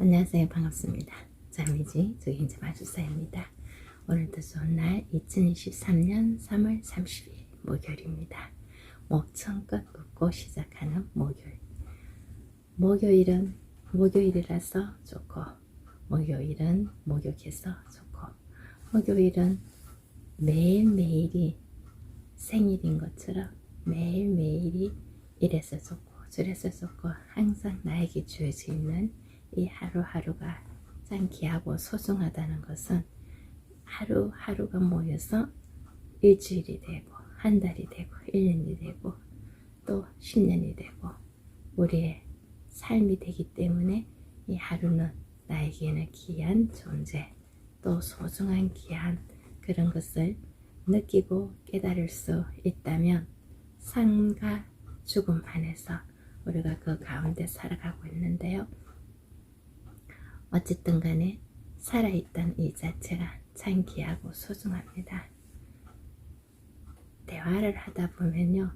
안녕하세요. 반갑습니다. 자미지 조인지 마주사입니다. 오늘도 좋은 날 2023년 3월 30일 목요일입니다. 목청 끝 웃고 시작하는 목요일. 목요일은 목요일이라서 좋고 목요일은 목욕해서 좋고 목요일은 매일매일이 생일인 것처럼 매일매일이 이래서 좋고 저래서 좋고 항상 나에게 주어져 있는 이 하루하루가 참 귀하고 소중하다는 것은 하루하루가 모여서 일주일이 되고 한 달이 되고 1년이 되고 또 10년이 되고 우리의 삶이 되기 때문에 이 하루는 나에게는 귀한 존재 또 소중한 귀한 그런 것을 느끼고 깨달을 수 있다면 삶과 죽음 안에서 우리가 그 가운데 살아가고 있는데요. 어쨌든 간에 살아있던 이 자체가 참 귀하고 소중합니다. 대화를 하다 보면요.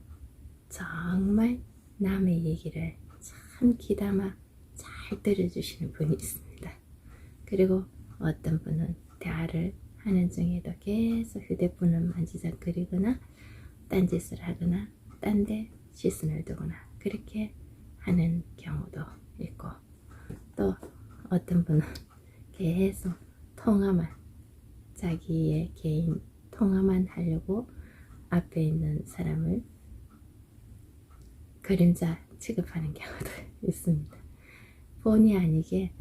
정말 남의 얘기를 참 귀담아 잘 들어주시는 분이 있습니다. 그리고 어떤 분은 대화를 하는 중에도 계속 휴대폰을 만지작거리거나 딴짓을 하거나 딴 데 시선을 두거나 그렇게 하는 경우도 있고 또 어떤 분은 계속 통화만 자기의 개인 통화만 하려고 앞에 있는 사람을 그림자 취급하는 경우도 있습니다. 본의 아니게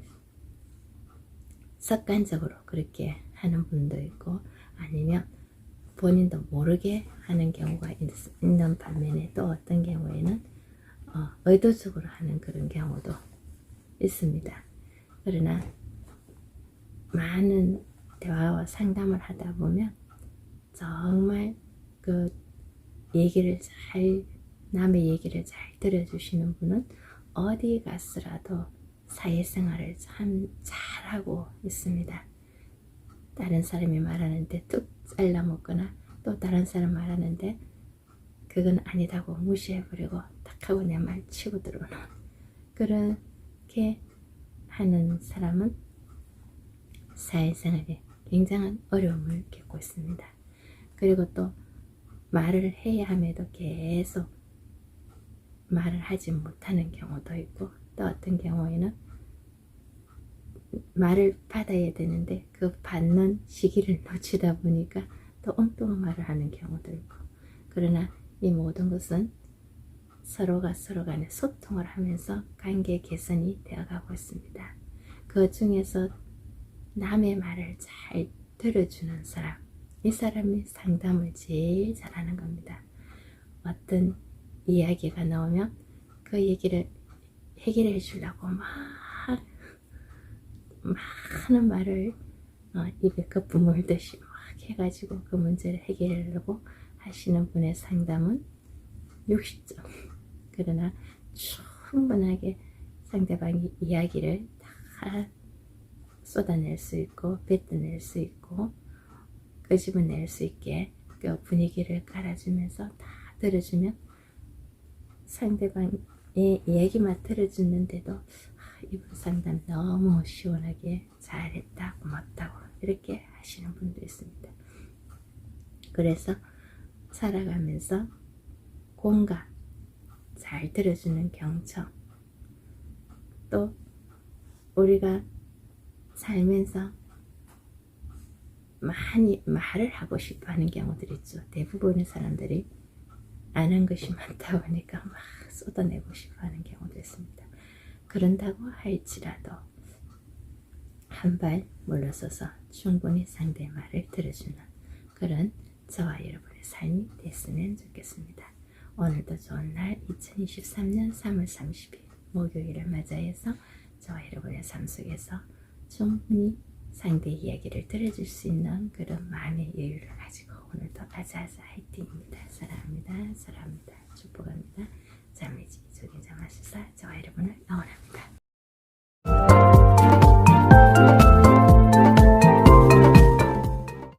습관적으로 그렇게 하는 분도 있고 아니면 본인도 모르게 하는 경우가 있, 는 반면에 또 어떤 경우에는 어, 의도적으로 하는 그런 경우도 있습니다. 그러나 많은 대화와 상담을 하다 보면 정말 그 얘기를 잘 남의 얘기를 잘 들어주시는 분은 어디 갔으라도 사회생활을 참 잘하고 있습니다. 다른 사람이 말하는데 뚝 잘라먹거나 또 다른 사람 말하는데 그건 아니다고 무시해버리고 딱 하고 내 말 치고 들어오는 그렇게 하는 사람은 사회생활에 굉장한 어려움을 겪고 있습니다. 그리고 또 말을 해야 함에도 계속 말을 하지 못하는 경우도 있고 또 어떤 경우에는 말을 받아야 되는데 그 받는 시기를 놓치다 보니까 또 엉뚱한 말을 하는 경우도 있고 그러나 이 모든 것은 서로가 서로 간에 소통을 하면서 관계 개선이 되어가고 있습니다. 그 중에서 남의 말을 잘 들어주는 사람, 이 사람이 상담을 제일 잘하는 겁니다. 어떤 이야기가 나오면 그 얘기를 해결해 주려고 막 많은 말을 어, 입에 거품 물듯이 막 해가지고 그 문제를 해결하려고 하시는 분의 상담은 60점. 그러나 충분하게 상대방이 이야기를 다 쏟아낼 수 있고 뱉어낼 수 있고 끄집어낼 수 있게 그 분위기를 깔아주면서 다 들어주면 상대방의 얘기만 들어주는데도 아, 이분 상담 너무 시원하게 잘했다 고맙다고 이렇게 하시는 분도 있습니다. 그래서 살아가면서 공감 잘 들어주는 경청 또 우리가 살면서 많이 말을 하고 싶어 하는 경우들이 있죠. 대부분의 사람들이 아는 것이 많다 보니까 막 쏟아내고 싶어 하는 경우도 있습니다. 그런다고 할지라도 한 발 물러서서 충분히 상대의 말을 들어주는 그런 저와 여러분의 삶이 됐으면 좋겠습니다. 오늘도 좋은 날 2023년 3월 30일 목요일을 맞이해서 저와 여러분의 삶 속에서 충분히 상대 이야기를 들어줄 수 있는 그런 마음의 여유를 가지고 오늘도 아자아자 화이팅입니다. 사랑합니다. 사랑합니다. 축복합니다. 자매지 조గిం장 마술사 저와 여러분을 응원합니다.